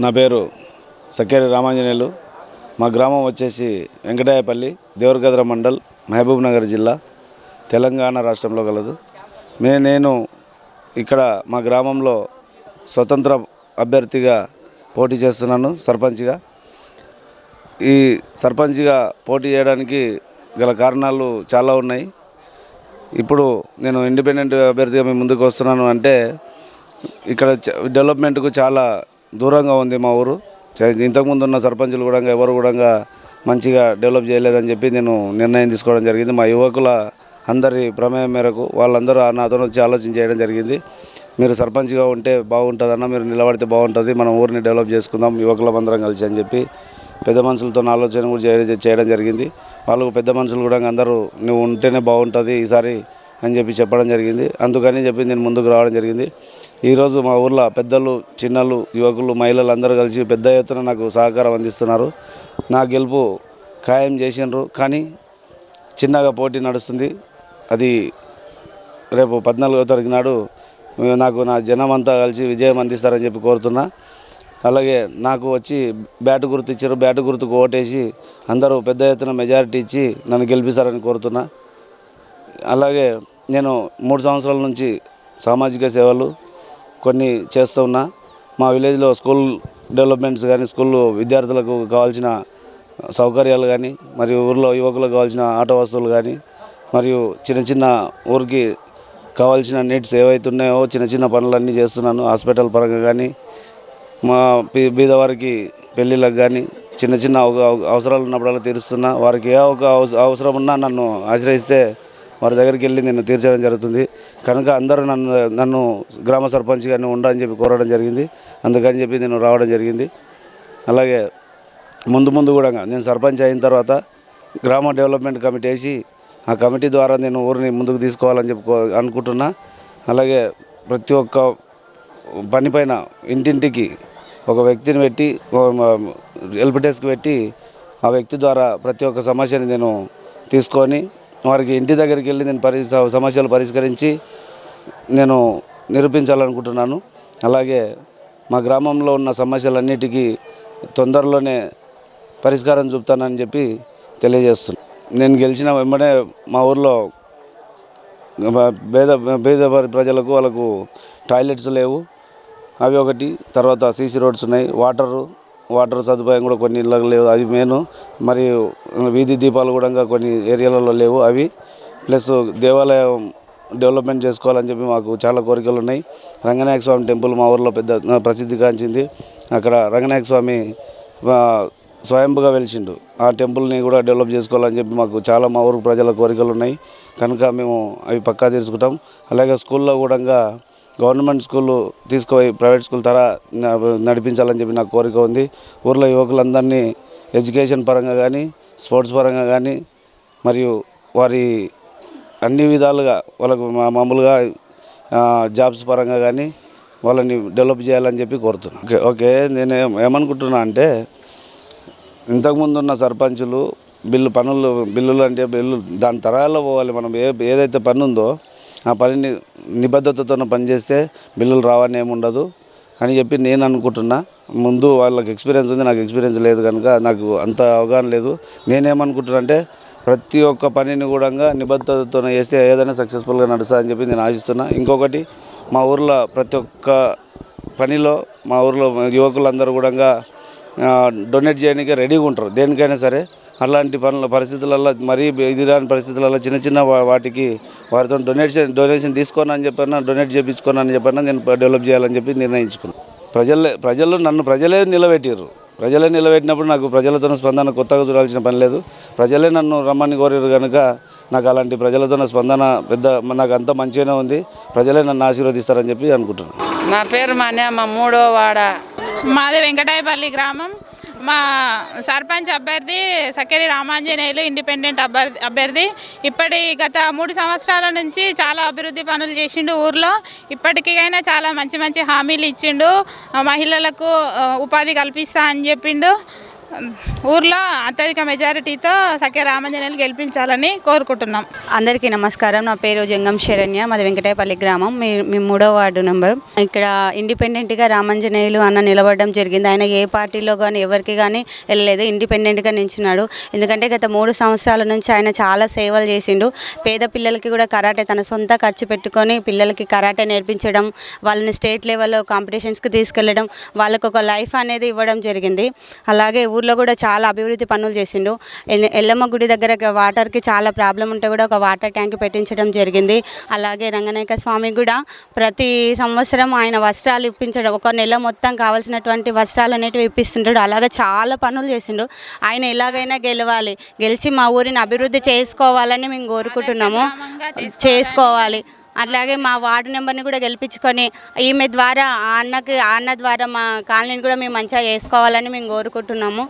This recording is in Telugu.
నా పేరు సక్కేరి రామాంజనేయులు. మా గ్రామం వచ్చేసి వెంకటాయపల్లి దేవరగద్ర మండల్ మహబూబ్ నగర్ జిల్లా తెలంగాణ రాష్ట్రంలో కలదు మే నేను ఇక్కడ మా గ్రామంలో స్వతంత్ర అభ్యర్థిగా పోటీ చేస్తున్నాను సర్పంచ్గా. ఈ సర్పంచ్గా పోటీ చేయడానికి గల కారణాలు చాలా ఉన్నాయి. ఇప్పుడు నేను ఇండిపెండెంట్ అభ్యర్థిగా మీ ముందుకు వస్తున్నాను అంటే ఇక్కడ చ- డెవలప్మెంట్కు చాలా దూరంగా ఉంది మా ఊరు. ఇంతకుముందు ఉన్న సర్పంచులు కూడా ఎవరు కూడా మంచిగా డెవలప్ చేయలేదని చెప్పి నేను నిర్ణయం తీసుకోవడం జరిగింది. మా యువకుల అందరి ప్రమేయం మేరకు వాళ్ళందరూ నాతో వచ్చి ఆలోచన చేయడం జరిగింది. మీరు సర్పంచ్గా ఉంటే బాగుంటుందన్న మీరు నిలబడితే బాగుంటుంది మనం ఊరిని డెవలప్ చేసుకుందాం యువకులం అందరం కలిసి అని చెప్పి పెద్ద మనుషులతో ఆలోచన కూడా చేయడం జరిగింది. వాళ్ళు పెద్ద మనుషులు కూడా అందరూ నువ్వు ఉంటేనే బాగుంటుంది ఈసారి అని చెప్పి చెప్పడం జరిగింది. అందుకని చెప్పి నేను ముందుకు రావడం జరిగింది. ఈరోజు మా ఊర్లో పెద్దలు చిన్నలు యువకులు మహిళలు అందరూ కలిసి పెద్ద ఎత్తున నాకు సహకారం అందిస్తున్నారు. నా గెలుపు ఖాయం చేసినారు కానీ చిన్నగా పోటీ నడుస్తుంది. అది రేపు పద్నాలుగో తారీఖు నాడు నాకు నా జనం అంతా కలిసి విజయం అందిస్తారని చెప్పి కోరుతున్నా. అలాగే నాకు వచ్చి బ్యాటు గుర్తు ఇచ్చారు. బ్యాటు గుర్తుకు ఓటేసి అందరూ పెద్ద ఎత్తున మెజారిటీ ఇచ్చి నన్ను గెలిపిస్తారని కోరుతున్నా. అలాగే నేను మూడు సంవత్సరాల నుంచి సామాజిక సేవలు కొన్ని చేస్తూ ఉన్నా. మా విలేజ్లో స్కూల్ డెవలప్మెంట్స్ కానీ స్కూల్ విద్యార్థులకు కావాల్సిన సౌకర్యాలు కానీ మరియు ఊర్లో యువకులకు కావాల్సిన ఆట వస్తువులు కానీ మరియు చిన్న చిన్న ఊరికి కావాల్సిన నీడ్స్ ఏవైతే ఉన్నాయో చిన్న చిన్న పనులన్నీ చేస్తున్నాను. హాస్పిటల్ పరంగా కానీ మా బీదవారికి పెళ్ళిళ్ళకి కానీ చిన్న చిన్న అవసరాలు ఉన్నప్పుడల్లా తీరుస్తున్నా. వారికి ఏ ఒక అవస- అవసరం ఉన్నా నన్ను ఆశ్రయిస్తే వారి దగ్గరికి వెళ్ళి నేను తీర్చడం జరుగుతుంది. కనుక అందరూ నన్ను నన్ను గ్రామ సర్పంచ్ గారిని ఉండని చెప్పి కోరడం జరిగింది. అందుకని చెప్పి నేను రావడం జరిగింది. అలాగే ముందు ముందు కూడా నేను సర్పంచ్ అయిన తర్వాత గ్రామ డెవలప్మెంట్ కమిటీ వేసి ఆ కమిటీ ద్వారా నేను ఊరిని ముందుకు తీసుకోవాలని చెప్పి అనుకుంటున్నా. అలాగే ప్రతి ఒక్క పనిపైన ఇంటింటికి ఒక వ్యక్తిని పెట్టి హెల్ప్ డెస్క్ పెట్టి ఆ వ్యక్తి ద్వారా ప్రతి ఒక్క సమస్యని నేను తీసుకొని వారికి ఇంటి దగ్గరికి వెళ్ళి నేను పరి సమస్యలు పరిష్కరించి నేను నిరూపించాలనుకుంటున్నాను. అలాగే మా గ్రామంలో ఉన్న సమస్యలన్నిటికీ తొందరలోనే పరిష్కారం చూపుతానని చెప్పి తెలియజేస్తున్నాను నేను గెలిచిన వెంబడే మా ఊర్లో పేద పేద ప్రజలకు వాళ్ళకు టాయిలెట్స్ లేవు. అవి ఒకటి తర్వాత సీసీ రోడ్స్ ఉన్నాయి వాటరు వాటర్ సదుపాయం కూడా కొన్ని ఇళ్ళకి లేవు అది మెయిన్ మరియు వీధి దీపాలు కూడా ఇంకా కొన్ని ఏరియాలలో లేవు అవి. ప్లస్ దేవాలయం డెవలప్మెంట్ చేసుకోవాలని చెప్పి మాకు చాలా కోరికలు ఉన్నాయి. రంగనాయక స్వామి టెంపుల్ మా ఊర్లో పెద్ద ప్రసిద్ధిగాంచింది. అక్కడ రంగనాయక స్వామి స్వయంభుగా వెలిచిండు ఆ టెంపుల్ని కూడా డెవలప్ చేసుకోవాలని చెప్పి మాకు చాలా మా ఊరు ప్రజల కోరికలు ఉన్నాయి. కనుక మేము అవి పక్కా తీసుకుంటాం అలాగే స్కూల్లో కూడా గవర్నమెంట్ స్కూల్ తీసుకుపోయి ప్రైవేట్ స్కూల్ తర నడిపించాలని చెప్పి నా కోరిక ఉంది. ఊర్లో యువకులందరినీ ఎడ్యుకేషన్ పరంగా కానీ స్పోర్ట్స్ పరంగా కానీ మరియు వారి అన్ని విధాలుగా వాళ్ళకు మా- మామూలుగా జాబ్స్ పరంగా కానీ వాళ్ళని డెవలప్ చేయాలని చెప్పి కోరుతున్నాను ఓకే ఓకే. నేను ఏమనుకుంటున్నా అంటే ఇంతకుముందు ఉన్న సర్పంచులు బిల్లు పనులు బిల్లులు అంటే బిల్లు దాని తరాల్లో పోవాలి. మనం ఏ ఏదైతే పని ఉందో ఆ పనిని నిబద్ధతతో పనిచేస్తే బిల్లులు రావని ఏముండదు ఉండదు. అని చెప్పి నేను అనుకుంటున్నా. ముందు వాళ్ళకి ఎక్స్పీరియన్స్ ఉంది. నాకు ఎక్స్పీరియన్స్ లేదు కనుక నాకు అంత అవగాహన లేదు. నేనేమనుకుంటున్నా అంటే ప్రతి ఒక్క పనిని కూడా నిబద్ధతతో చేస్తే ఏదైనా సక్సెస్ఫుల్గా నడుస్తా అని చెప్పి నేను ఆశిస్తున్నా. ఇంకొకటి మా ఊర్లో ప్రతి ఒక్క పనిలో మా ఊర్లో యువకులందరూ కూడా డొనేట్ చేయడానికి రెడీగా ఉంటారు. దేనికైనా సరే అలాంటి పనుల పరిస్థితులలో మరీ ఇది రాని పరిస్థితులలో చిన్న చిన్న వాటికి వారితో డొనేషన్ డొనేషన్ తీసుకోను అని చెప్పన్నా డొనేట్ చేయించుకోను అని చెప్పన్నా నేను డెవలప్ చేయాలని చెప్పి నిర్ణయించుకున్నాను ప్రజలే ప్రజలు నన్ను ప్రజలే నిలబెట్టారు ప్రజలే నిలబెట్టినప్పుడు నాకు ప్రజలతో స్పందన కొత్తగా చూడాల్సిన పని లేదు. ప్రజలే నన్ను రమ్మని కోరారు కనుక నాకు అలాంటి ప్రజలతో స్పందన పెద్ద నాకు అంత మంచిగానే ఉంది. ప్రజలే నన్ను ఆశీర్వదిస్తారని చెప్పి అనుకుంటున్నాను నా పేరు మాన్య మా మూడో వాడ. మాది వెంకటాయపల్లి గ్రామం. మా సర్పంచ్ అభ్యర్థి సకేరి రామాంజనేయులు ఇండిపెండెంట్ అభ్యర్థి అభ్యర్థి. ఇప్పటి గత మూడు సంవత్సరాల నుంచి చాలా అభివృద్ధి పనులు చేసిండు ఊర్లో. ఇప్పటికైనా చాలా మంచి మంచి హామీలు ఇచ్చిండు. మహిళలకు ఉపాధి కల్పిస్తా అని చెప్పిండు. ఊర్లో అత్యధిక మెజారిటీతో సఖ్య రామాంజనేయులు గెలిపించాలని కోరుకుంటున్నాం. అందరికీ నమస్కారం. నా పేరు జంగం శరణ్య మాది వెంకటేపల్లి గ్రామం. మీ మీ మూడో వార్డు నెంబర్. ఇక్కడ ఇండిపెండెంట్గా రామాంజనేయులు అన్న నిలబడడం జరిగింది. ఆయన ఏ పార్టీలో కానీ ఎవరికి కానీ వెళ్ళలేదు. ఇండిపెండెంట్గా నిలిచినాడు. ఎందుకంటే గత మూడు సంవత్సరాల నుంచి ఆయన చాలా సేవలు చేసిండు. పేద పిల్లలకి కూడా కరాటే తన సొంత ఖర్చు పెట్టుకొని పిల్లలకి కరాటే నేర్పించడం వాళ్ళని స్టేట్ లెవెల్లో కాంపిటీషన్స్కి తీసుకెళ్ళడం వాళ్ళకు ఒక లైఫ్ అనేది ఇవ్వడం జరిగింది. అలాగే ఊర్లో కూడా చాలా అభివృద్ధి పనులు చేసిండు. ఎల్ల- ఎల్లమ్మ గుడి దగ్గర వాటర్కి చాలా ప్రాబ్లం ఉంటే కూడా ఒక వాటర్ ట్యాంక్ పెట్టించడం జరిగింది. అలాగే రంగనాయక స్వామి కూడా ప్రతి సంవత్సరం ఆయన వస్త్రాలు ఇప్పించడం ఒక నెల మొత్తం కావాల్సినటువంటి వస్త్రాలు అనేటివి ఇప్పిస్తుంటాడు. అలాగే చాలా పనులు చేసిండు. ఆయన ఎలాగైనా గెలవాలి. గెలిచి మా ఊరిని అభివృద్ధి చేసుకోవాలని మేము కోరుకుంటున్నాము. చేసుకోవాలి. అట్లాగే మా వార్డు నెంబర్ని కూడా గెలిపించుకొని ఈమె ద్వారా ఆ అన్నకి ఆ అన్న ద్వారా మా కాలనీని కూడా మేము మంచిగా చేసుకోవాలని మేము కోరుకుంటున్నాము.